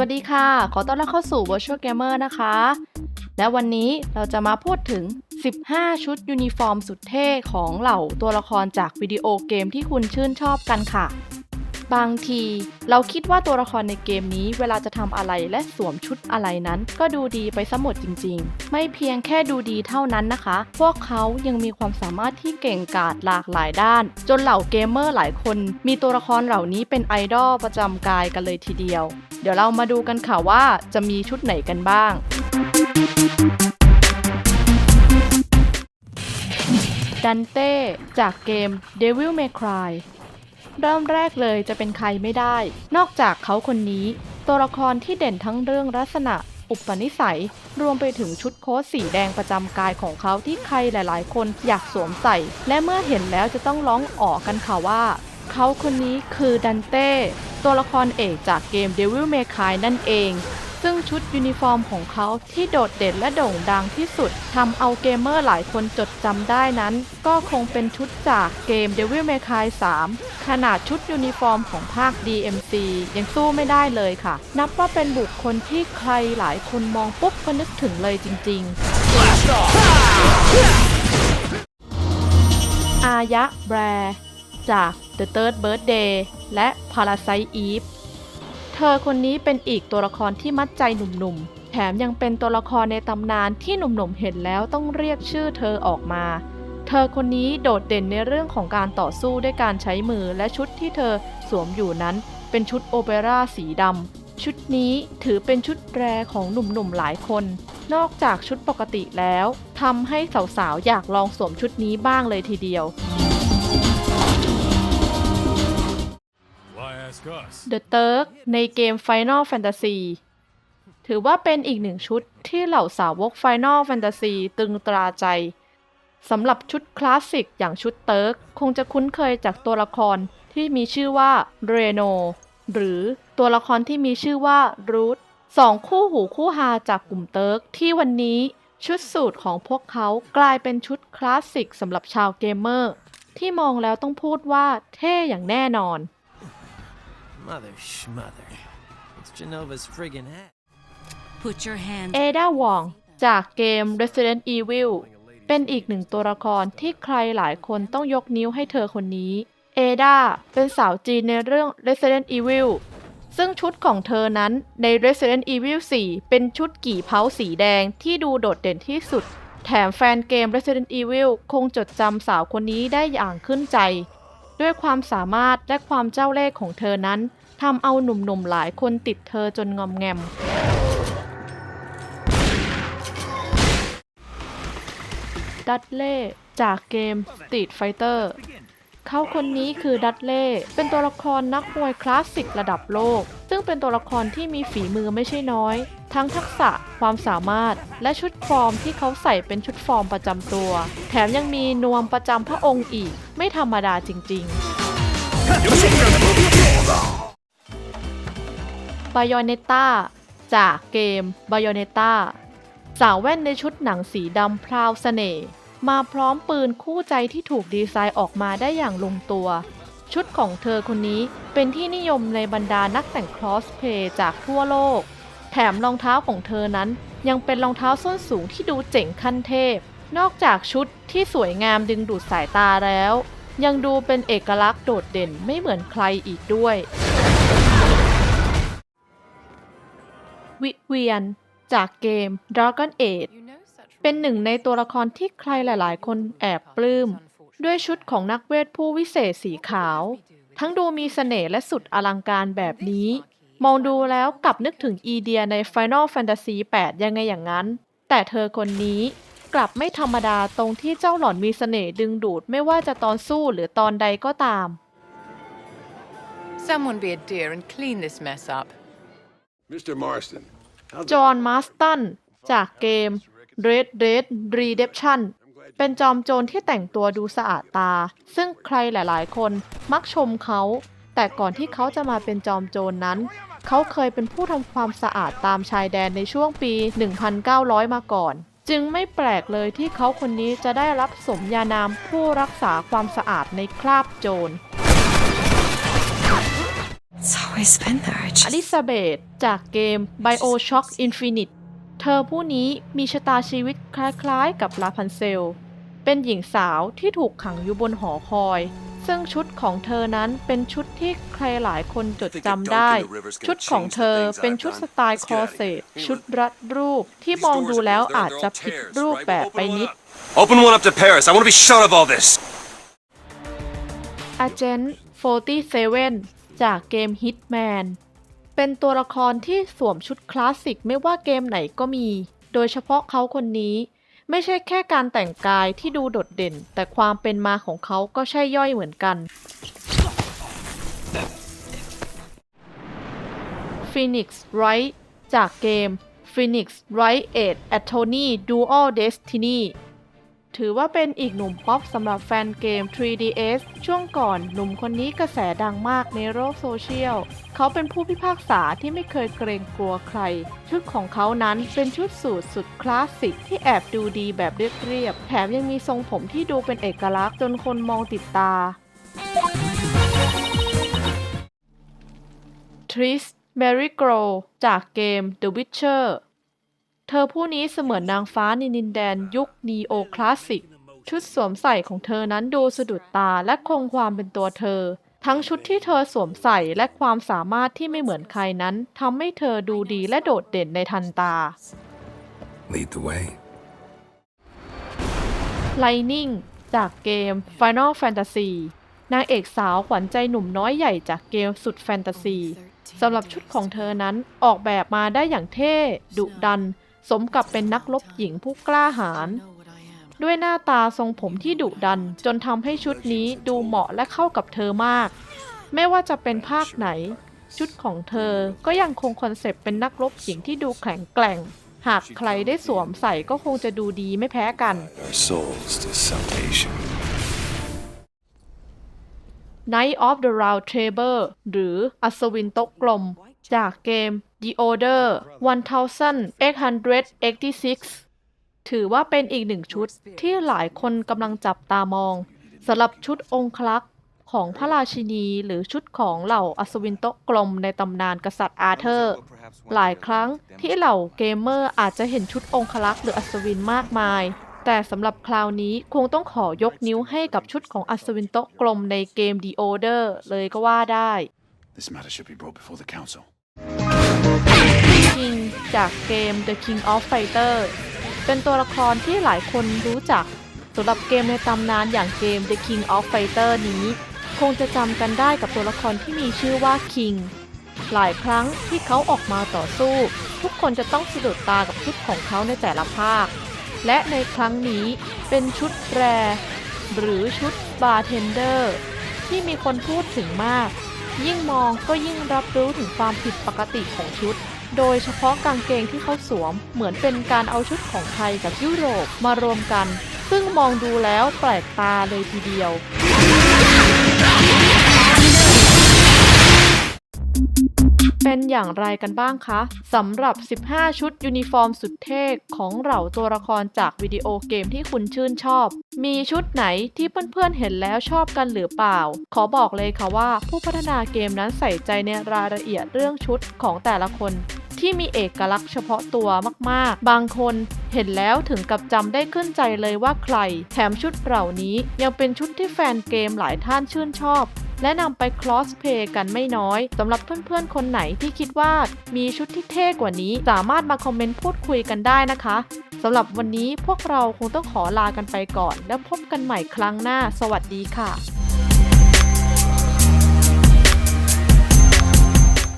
วัสดีค่ะ ขอต้อนรับเข้าสู่ Virtual Gamer นะคะ และวันนี้เราจะมาพูดถึง 15 ชุดยูนิฟอร์มสุดเท่ของเหล่าตัวละครจากวิดีโอเกมที่คุณชื่นชอบกันค่ะ บางทีเราคิดว่าตัวละครในเกมนี้เวลาจะทำอะไรและสวมชุดอะไรนั้น ก็ดูดีไปซะหมดจริง ๆ ไม่เพียงแค่ดูดีเท่านั้นนะคะ พวกเขายังมีความสามารถที่เก่งกาจหลากหลายด้าน จนเหล่าเกมเมอร์หลายคน มีตัวละครเหล่านี้เป็นไอดอลประจำกายกันเลยทีเดียว เดี๋ยวเรามาดูกันค่ะว่าจะมีชุดไหนกันบ้างดันเต้จากเกม Devil May Cry เริ่มแรกเลยจะเป็นใครไม่ได้ นอกจากเขาคนนี้ ตัวละครที่เด่นทั้งเรื่องลักษณะ อุปนิสัย รวมไปถึงชุดโค้ทสีแดงประจำกายของเขาที่ใครหลาย ๆ คนอยากสวมใส่ และเมื่อเห็นแล้วจะต้องร้องอ๋อกันค่ะว่า เขาคนนี้คือดันเต้ ตัวละครเอกจากเกม Devil May Cry นั่นเอง ซึ่งชุดยูนิฟอร์มของเขาที่โดดเด่นและโด่งดังที่สุดทำเอาเกมเมอร์หลายคนจดจำได้นั้น ก็คงเป็นชุดจากเกม Devil May Cry 3 ขนาดชุดยูนิฟอร์มของภาค DMC ยังสู้ไม่ได้เลยค่ะ นับว่าเป็นบุคคลที่ใครหลายคนมองปุ๊บก็นึกถึงเลยจริง ๆ อายะแบร จาก The Third Birthday และ Parasite Eve ธอคนนี้เป็นอีกตัวละครที่มัดใจหนุ่มๆ แถมยังเป็นตัวละครในตำนานที่หนุ่มๆเห็นแล้วต้องเรียกชื่อเธอออกมา เธอคนนี้โดดเด่นในเรื่องของการต่อสู้ด้วยการใช้มือและชุดที่เธอสวมอยู่นั้น เป็นชุดโอเปร่าสีดำชุดนี้ถือเป็นชุดแรของหนุ่มๆหลายคน นอกจากชุดปกติแล้วทำให้สาวๆอยากลองสวมชุดนี้บ้างเลยทีเดียว The Turk ในเกม Final Fantasy ถือว่าเป็นอีกหนึ่งชุดที่เหล่าสาวก Final Fantasy ตึงตราใจสำหรับชุดคลาสสิกอย่างชุดเติร์กคงจะคุ้นเคยจากตัวละครที่มีชื่อว่าเรโนหรือตัวละครที่มีชื่อว่ารูทสองคู่หูคู่ฮาจากกลุ่มเติร์กที่วันนี้ชุดสูตรของพวกเขากลายเป็นชุดคลาสสิกสำหรับชาวเกมเมอร์ ที่มองแล้วต้องพูดว่าเท่อย่างแน่นอน Mother schmother. It's Genova's friggin' hat. Put your hands เอดาวองจากเกม Resident Evil เป็นอีกหนึ่งตัวละครที่ใครหลายคนต้องยกนิ้วให้เธอคนนี้ เอดาเป็นสาวจีนในเรื่อง Resident Evil ซึ่งชุดของเธอนั้นใน Resident Evil 4 เป็นชุดกี่เผาสีแดงที่ดูโดดเด่นที่สุด แถมแฟนเกม Resident Evil คงจดจำสาวคนนี้ได้อย่างขึ้นใจ ด้วยความสามารถและความเจ้าเล่ห์ของเธอนั้นทำเอาหนุ่มๆหลายคนติดเธอจนงอมแงม ดัตเล่จากเกม Street Fighter เขาคนนี้คือดัตเล่ เป็นตัวละครนักมวยคลาสสิกระดับโลก ซึ่งเป็นตัวละครที่มีฝีมือไม่ใช่น้อย ทั้งทักษะ ความสามารถ และชุดฟอร์มที่เขาใส่เป็นชุดฟอร์มประจำตัว แถมยังมีนวมประจำพระองค์อีก ไม่ธรรมดาจริง ๆ บายอนเนต้าจากเกมบายอนเนต้าสาวแว่นในชุดหนังสีดำพราวเสน่ห์ มาพร้อมปืนคู่ใจที่ถูกดีไซน์ออกมาได้อย่างลงตัว ชุดของเธอคนนี้เป็นที่นิยมในบรรดานักแต่งครอสเพย์จากทั่วโลก แถมรองเท้าของเธอนั้นยังเป็นรองเท้าส้นสูงที่ดูเจ๋งขั้นเทพ นอกจากชุดที่สวยงามดึงดูดสายตาแล้ว ยังดูเป็นเอกลักษณ์โดดเด่นไม่เหมือนใครอีกด้วย วิเวียน จากเกม Dragon Age เป็นหนึ่งในตัวละครที่ใครหลาย ๆ คนแอบปลื้ม ด้วยชุดของนักเวทผู้วิเศษสีขาว ทั้งดูมีเสน่ห์และสุดอลังการแบบนี้ มองดูแล้วกลับนึกถึงอีเดียใน Final Fantasy 8 ยังไงอย่างนั้น แต่เธอคนนี้กลับไม่ธรรมดาตรงที่เจ้าหล่อนมีเสน่ห์ดึงดูดไม่ว่าจะตอนสู้หรือตอนใดก็ตาม Someone be a dear and clean this mess up. Mr. Marston, how's จอห์นมาสตันจากเกม Red Dead Redemption เป็นจอมโจรที่แต่งตัวดูสะอาดตา ซึ่งใครหลาย ๆ คนมักชมเขา แต่ก่อนที่เขาจะมาเป็นจอมโจรนั้น เขาเคยเป็นผู้ทำความสะอาดตามชายแดนในช่วงปี 1900 มาก่อน จึงไม่แปลกเลยที่เขาคนนี้จะได้รับสมญานามผู้รักษาความสะอาดในคราบโจร So always been there. I อ just ลิซาเบธจากเกม Bioshock Infinite เธอผู้นี้มีชะตาชีวิตคล้ายๆกับลาพันเซล เป็นหญิงสาวที่ถูกขังอยู่บนหอคอย ซึ่งชุดของเธอนั้นเป็นชุดที่ใครหลายคนจดจำได้ ชุดของเธอเป็นชุดสไตล์คอเซตชุดรัดรูปที่มองดูแล้วอาจจะผิดรูปแบบไปนิด Open one up to Paris. I want to be shut of all this. Agent 47 จากเกม Hitman เป็นตัวละครที่สวมชุดคลาสสิกไม่ว่าเกมไหนก็มี โดยเฉพาะเขาคนนี้ ไม่ใช่แค่การแต่งกายที่ดูโดดเด่น แต่ความเป็นมาของเขาก็ใช่ย่อยเหมือนกัน Phoenix Wright จากเกม Phoenix Wright 8 Attorney Dual Destiny ถือว่าเป็นอีกหนุ่มป๊อปสำหรับแฟนเกม 3DS ช่วงก่อนหนุ่มคนนี้กระแสดังมากในโลกโซเชียล เขาเป็นผู้พิพากษาที่ไม่เคยเกรงกลัวใคร ชุดของเขานั้นเป็นชุดสูทสุดคลาสสิกที่แอบดูดีแบบเรียบๆ แถมยังมีทรงผมที่ดูเป็นเอกลักษณ์จนคนมองติดตา ทริสแมรี่โกรจากเกม The Witcher เธอผู้นี้เสมือนนางฟ้าในดินแดนยุคนีโอคลาสสิก ชุดสวมใส่ของเธอนั้นดูสะดุดตาและคงความเป็นตัวเธอ ทั้งชุดที่เธอสวมใส่และความสามารถที่ไม่เหมือนใครนั้นทำให้เธอดูดีและโดดเด่นในทันตา Lead the way. Lightning จากเกม Final Fantasy นางเอกสาวขวัญใจหนุ่มน้อยใหญ่จากเกมสุดแฟนตาซีสำหรับชุดของเธอนั้นออกแบบมาได้อย่างเท่ ดุดัน สมกับเป็นนักรบหญิงผู้กล้าหาญด้วยหน้าตาทรงผมที่ดุดัน จนทำให้ชุดนี้ดูเหมาะและเข้ากับเธอมาก ไม่ว่าจะเป็นภาคไหน ชุดของเธอก็ยังคงคอนเซปต์เป็นนักรบหญิงที่ดูแข็งแกร่ง หากใครได้สวมใส่ก็คงจะดูดีไม่แพ้กัน Our souls to salvation. Night of the Round Table หรืออัศวินโต๊ะกลม จากเกม The Order 1886 ถือว่าเป็นอีกหนึ่งชุดที่หลายคนกำลังจับตามองสำหรับชุดองคลักษ์ของพระราชินีหรือชุดของเหล่าอัศวินโต๊ะกลมในตำนานกษัตริย์อาเธอร์ หลายครั้งที่เหล่าเกมเมอร์อาจจะเห็นชุดองคลักษ์หรืออัศวินมากมาย แต่สำหรับคราวนี้คงต้องขอยกนิ้วให้กับชุดของอัศวินโต๊ะกลมในเกม The Order เลยก็ว่าได้ This matter should be brought before the council. จากเกม The King of Fighter เป็นตัวละครที่หลายคนรู้จักสำหรับเกมในตำนานอย่างเกม The King of Fighter นี้ คงจะจำกันได้กับตัวละครที่มีชื่อว่า King หลายครั้งที่เขาออกมาต่อสู้ ทุกคนจะต้องสะดุดตากับชุดของเขาในแต่ละภาค และในครั้งนี้เป็นชุดแร หรือชุดบาร์เทนเดอร์ที่มีคนพูดถึงมาก ยิ่งมองก็ยิ่งรับรู้ถึงความผิดปกติของชุด โดยเฉพาะกางเกงที่เขาสวมเหมือนเป็นการเอาชุดของไทยกับยุโรปมารวมกัน ซึ่งมองดูแล้วแปลกตาเลยทีเดียวเป็นอย่างไรกันบ้างคะสำหรับ 15 ชุดยูนิฟอร์มสุดเท่ของเหล่าตัวละครจากวิดีโอเกมที่คุณชื่นชอบ มีชุดไหนที่เพื่อนๆเห็นแล้วชอบกันหรือเปล่า ขอบอกเลยค่ะว่าผู้พัฒนาเกมนั้นใส่ใจในรายละเอียดเรื่องชุดของแต่ละคน ที่มีเอกลักษณ์เฉพาะตัวมากๆ บางคนเห็นแล้วถึงกับจำได้ขึ้นใจเลยว่าใคร แถมชุดเหล่านี้ยังเป็นชุดที่แฟนเกมหลายท่านชื่นชอบและนำไปคลอสเพย์กันไม่น้อยสำหรับเพื่อนๆ คนไหนที่คิดว่ามีชุดที่เท่กว่านี้ สามารถมาคอมเมนต์พูดคุยกันได้นะคะสำหรับวันนี้พวกเราคงต้องขอลากันไปก่อน แล้วพบกันใหม่ครั้งหน้า สวัสดีค่ะ